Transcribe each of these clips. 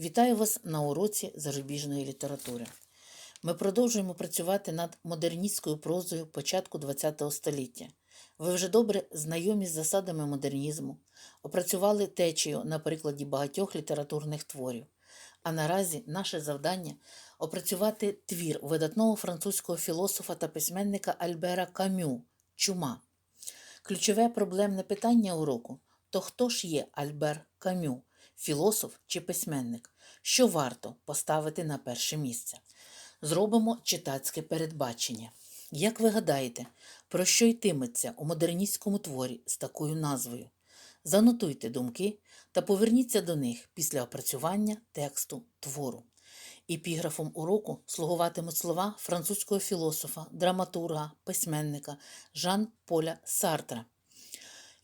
Вітаю вас на уроці зарубіжної літератури. Ми продовжуємо працювати над модерністською прозою початку ХХ століття. Ви вже добре знайомі з засадами модернізму, опрацювали течію на прикладі багатьох літературних творів. А наразі наше завдання опрацювати твір видатного французького філософа та письменника Альбера Камю Чума. Ключове проблемне питання уроку то хто ж є Альбер Камю, філософ чи письменник, що варто поставити на перше місце? Зробимо читацьке передбачення. Як ви гадаєте, про що йтиметься у модерністському творі з такою назвою? Занотуйте думки та поверніться до них після опрацювання тексту твору. Епіграфом уроку слугуватимуть слова французького філософа, драматурга, письменника Жан Поля Сартра.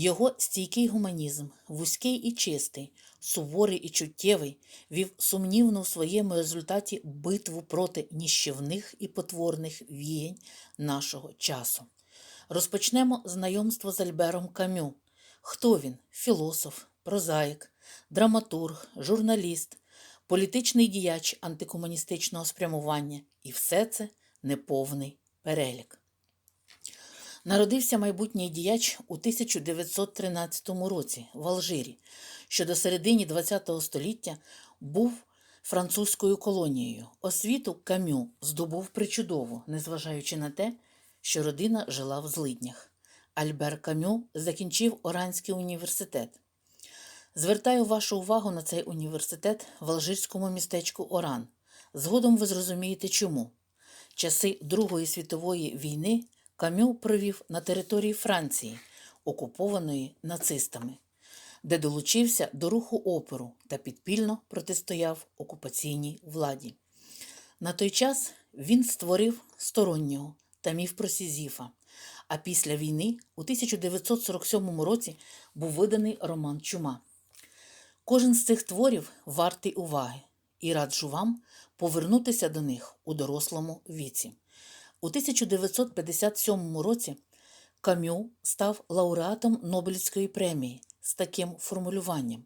Його стійкий гуманізм, вузький і чистий, суворий і чуттєвий, вів сумнівну в своєму результаті битву проти ніщівних і потворних віянь нашого часу. Розпочнемо знайомство з Альбером Камю. Хто він? Філософ, прозаїк, драматург, журналіст, політичний діяч антикомуністичного спрямування. І все це неповний перелік. Народився майбутній діяч у 1913 році в Алжирі, що до середини ХХ століття був французькою колонією. Освіту Камю здобув причудово, незважаючи на те, що родина жила в злиднях. Альбер Камю закінчив Оранський університет. Звертаю вашу увагу на цей університет в алжирському містечку Оран. Згодом ви зрозумієте чому. Часи Другої світової війни Камю провів на території Франції, окупованої нацистами, де долучився до руху опору та підпільно протистояв окупаційній владі. На той час він створив стороннього та міф про Сізіфа. А після війни у 1947 році був виданий роман Чума. Кожен з цих творів вартий уваги, і раджу вам повернутися до них у дорослому віці. У 1957 році Камю став лауреатом Нобелівської премії з таким формулюванням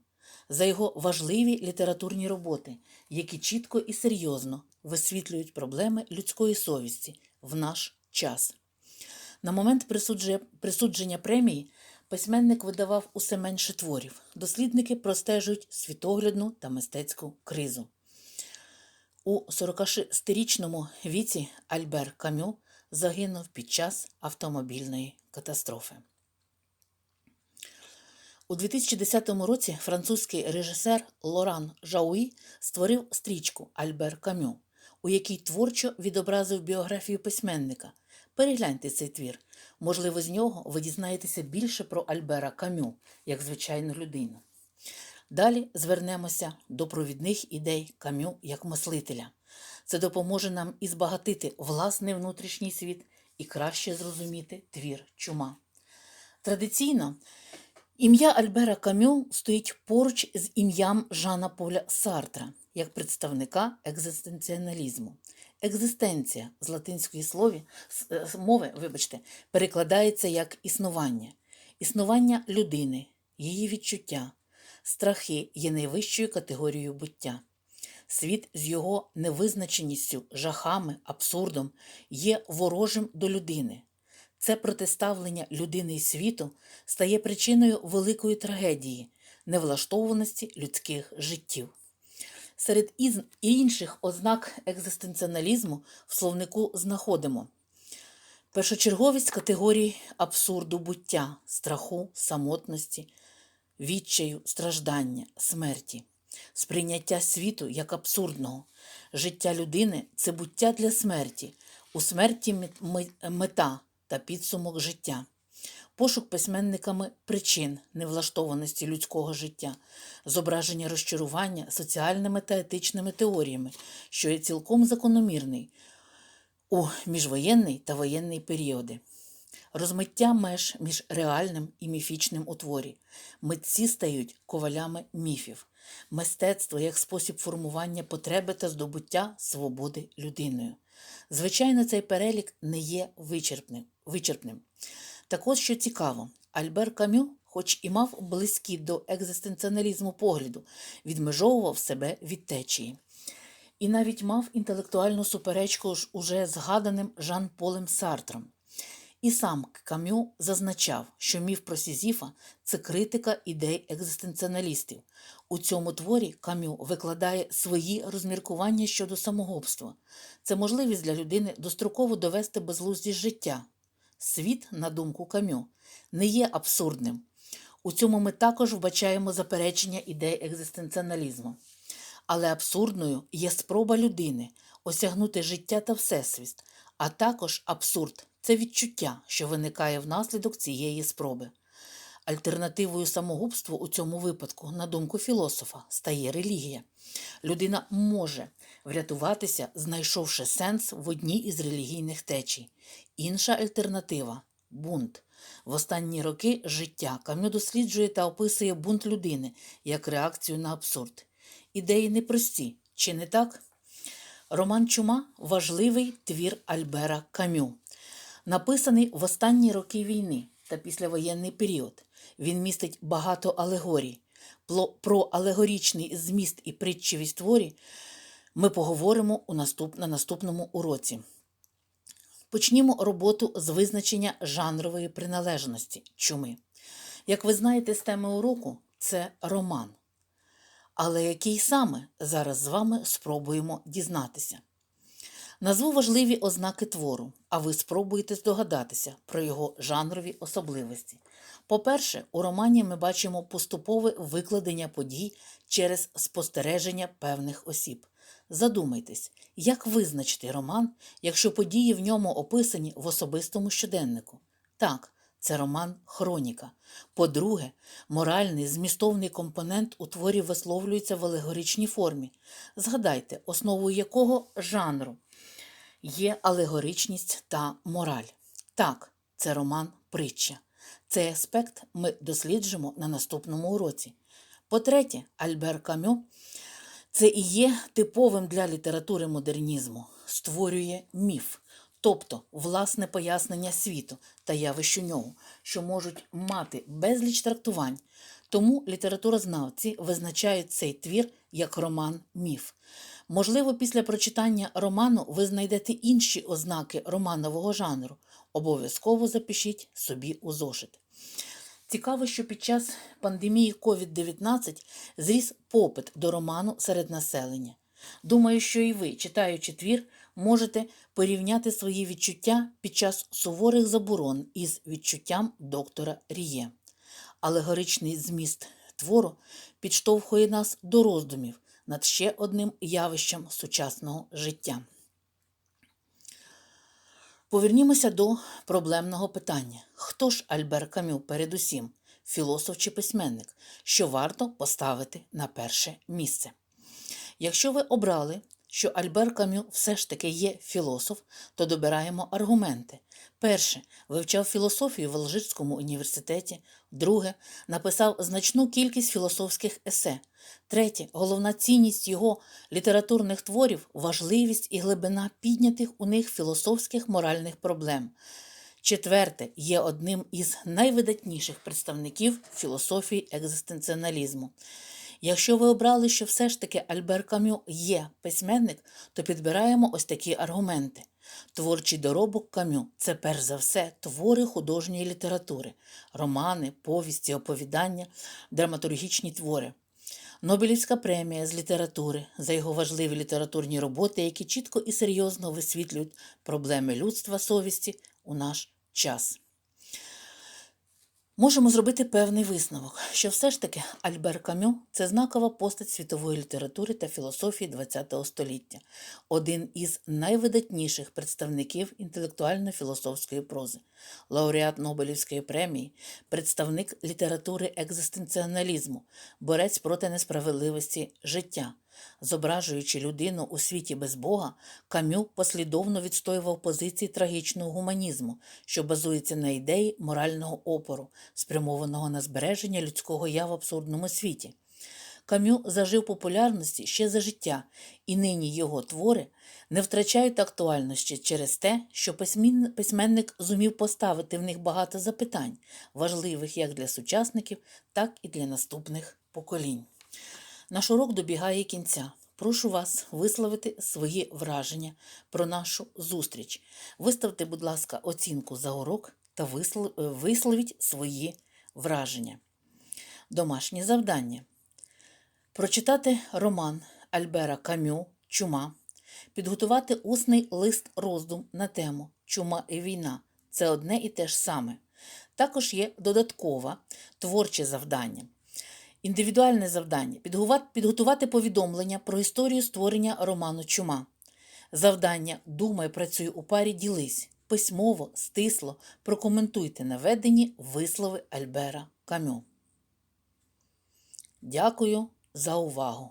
за його важливі літературні роботи, які чітко і серйозно висвітлюють проблеми людської совісті в наш час. На момент присудження, премії письменник видавав усе менше творів. Дослідники простежують світоглядну та мистецьку кризу. У 46-річному віці Альбер Камю загинув під час автомобільної катастрофи. У 2010 році французький режисер Лоран Жауї створив стрічку Альбер Камю, у якій творчо відобразив біографію письменника. Перегляньте цей твір. Можливо, з нього ви дізнаєтеся більше про Альбера Камю як звичайну людину. Далі звернемося до провідних ідей Камю як мислителя. Це допоможе нам і збагатити власний внутрішній світ і краще зрозуміти твір чума. Традиційно ім'я Альбера Камю стоїть поруч з ім'ям Жана Поля Сартра як представника екзистенціоналізму. Екзистенція з латинської слові, з мови, вибачте, перекладається як існування, існування людини, її відчуття. Страхи є найвищою категорією буття. Світ з його невизначеністю, жахами, абсурдом є ворожим до людини. Це протиставлення людини і світу стає причиною великої трагедії, невлаштованості людських життів. Серед інших ознак екзистенціоналізму в словнику знаходимо першочерговість категорій абсурду буття, страху, самотності, відчаю, страждання, смерті, сприйняття світу як абсурдного. Життя людини це буття для смерті, у смерті мета та підсумок життя. Пошук письменниками причин невлаштованості людського життя, зображення розчарування соціальними та етичними теоріями, що є цілком закономірний у міжвоєнний та воєнний періоди. Розмиття меж між реальним і міфічним у творі. Митці стають ковалями міфів. Мистецтво як спосіб формування потреби та здобуття свободи людиною. Звичайно, цей перелік не є вичерпним. Так от, що цікаво, Альбер Камю хоч і мав близькі до екзистенціоналізму погляду, відмежовував себе від течії. І навіть мав інтелектуальну суперечку ж уже згаданим Жан Полем Сартром. І сам Кам'ю зазначав, що міф про Сізіфа це критика ідей екзистенціоналістів. У цьому творі Кам'ю викладає свої розміркування щодо самогубства. Це можливість для людини достроково довести безглуздість життя. Світ, на думку Кам'ю, не є абсурдним. У цьому ми також вбачаємо заперечення ідей екзистенціоналізму. Але абсурдною є спроба людини осягнути життя та всесвіт, а також абсурд це відчуття, що виникає внаслідок цієї спроби. Альтернативою самогубству у цьому випадку, на думку філософа, стає релігія. Людина може врятуватися, знайшовши сенс в одній із релігійних течій. Інша альтернатива бунт. В останні роки життя Кам'ю досліджує та описує бунт людини як реакцію на абсурд. Ідеї непрості, чи не так? Роман Чума важливий твір Альбера Кам'ю, написаний в останні роки війни та післявоєнний період. Він містить багато алегорій. Про алегорічний зміст і притчевість творі ми поговоримо у наступ... на наступному уроці. Почнімо роботу з визначення жанрової приналежності чуми. Як ви знаєте з теми уроку, це роман. Але який саме зараз з вами спробуємо дізнатися. Назву важливі ознаки твору, а ви спробуєте здогадатися про його жанрові особливості. По-перше, у романі ми бачимо поступове викладення подій через спостереження певних осіб. Задумайтесь, як визначити роман, якщо події в ньому описані в особистому щоденнику? Так, це роман Хроніка. По-друге, моральний змістовний компонент у творі висловлюється в алегоричній формі. Згадайте, основою якого жанру є алегоричність та мораль. Так, це роман притча. Цей аспект ми досліджимо на наступному уроці. По-третє, Альбер Камю це і є типовим для літератури модернізму, створює міф, тобто власне пояснення світу та явищ у нього, що можуть мати безліч трактувань. Тому літературознавці визначають цей твір як роман-міф. Можливо, після прочитання роману ви знайдете інші ознаки романового жанру. Обов'язково запишіть собі у зошит. Цікаво, що під час пандемії COVID-19 зріс попит до роману серед населення. Думаю, що і ви, читаючи твір, можете порівняти свої відчуття під час суворих заборон із відчуттям доктора Ріє. Алегоричний зміст твору підштовхує нас до роздумів над ще одним явищем сучасного життя. Повернімося до проблемного питання: хто ж Альбер Камю передусім, філософ чи письменник, що варто поставити на перше місце? Якщо ви обрали, що Альбер Камю все ж таки є філософ, то добираємо аргументи. Перше, вивчав філософію в Алжирському університеті. Друге, написав значну кількість філософських есе. Третє, головна цінність його літературних творів важливість і глибина піднятих у них філософських моральних проблем. Четверте, є одним із найвидатніших представників філософії екзистенціоналізму. Якщо ви обрали, що все ж таки Альбер Камю є письменник, то підбираємо ось такі аргументи. Творчий доробок Камю це перш за все твори художньої літератури, романи, повісті, оповідання, драматургічні твори. Нобелівська премія з літератури за його важливі літературні роботи, які чітко і серйозно висвітлюють проблеми людства совісті у наш час. Можемо зробити певний висновок, що все ж таки Альбер Камю це знакова постать світової літератури та філософії ХХ століття, один із найвидатніших представників інтелектуально-філософської прози, лауреат Нобелівської премії, представник літератури екзистенціоналізму, борець проти несправедливості життя. Зображуючи людину у світі без Бога, Камю послідовно відстоював позиції трагічного гуманізму, що базується на ідеї морального опору, спрямованого на збереження людського я в абсурдному світі. Кам'ю зажив популярності ще за життя, і нині його твори не втрачають актуальності через те, що письменник зумів поставити в них багато запитань, важливих як для сучасників, так і для наступних поколінь. Наш урок добігає кінця. Прошу вас висловити свої враження про нашу зустріч. Виставте, будь ласка, оцінку за урок та е, висловіть свої враження. Домашнє завдання. Прочитати роман Альбера Камю Чума, підготувати усний лист роздум на тему Чума і війна це одне і те ж саме. Також є додаткове творче завдання. Індивідуальне завдання підготувати, повідомлення про історію створення роману Чума. Завдання Думай, працюй у парі, ділись. Письмово, стисло прокоментуйте наведені вислови Альбера Камю. Дякую за увагу!